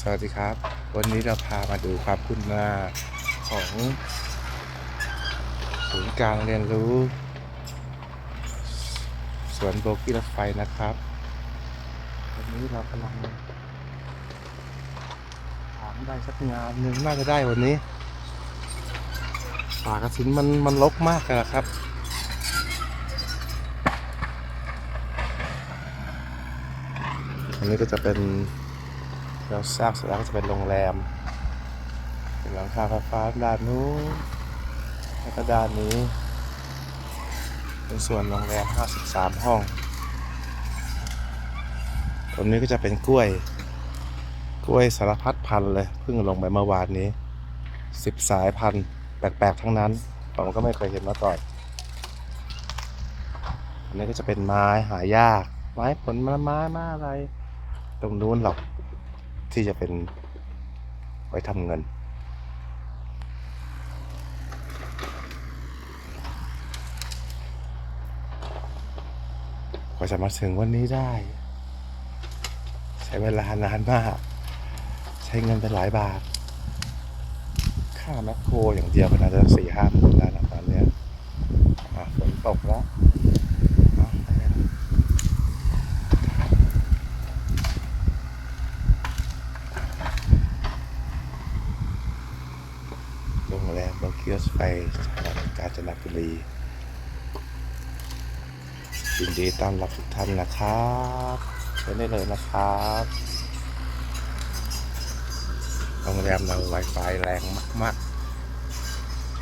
สวัสดีครับ วันนี้เราพามาดูความคืบหน้าของศูนย์การเรียนรู้สวนโบกี้รถไฟนะครับ วันนี้เรากำลังถามได้สักงานหนึ่งน่าจะได้วันนี้ป่ากระสินมันมันรกมากเลยนะครับอันนี้ก็จะเป็น เราสร้างเสร็จแล้วก็จะเป็นโรงแรมเป็นหลังคาฟ้าด้านนู้นแล้วก็ด้านนี้ เป็นส่วนโรงแรม 53 ห้อง ตรงนี้ก็จะเป็นกล้วย กล้วยสารพัดพันธุ์เลยเพิ่งลงไปเมื่อวานนี้ 10 สายพันธุ์แปลกๆ ทั้งนั้น ผมก็ไม่เคยเห็นมาก่อนอันนี้ก็จะเป็นไม้หายาก ไม้ผลไม้ไม้ไม้อะไร ตรงนู้นหรอก ที่จะเป็นไว้ทำเงิน กว่าจะมาถึงวันนี้ได้ ใช้เวลานานมาก ใช้เงินเป็นหลายบาท ค่าแมคโครอย่างเดียวก็น่าจะสี่ห้าหมื่นแล้วนะตอนเนี้ยฝนตกแล้วเอาไปกันโรงแรมโบกิสไฟจังกาญจนบุรียินดีต้อนรับทุกท่านนะครับเชิญได้เลยนะครับโรงแรมเรา Wi-Fi แรงมาก ๆ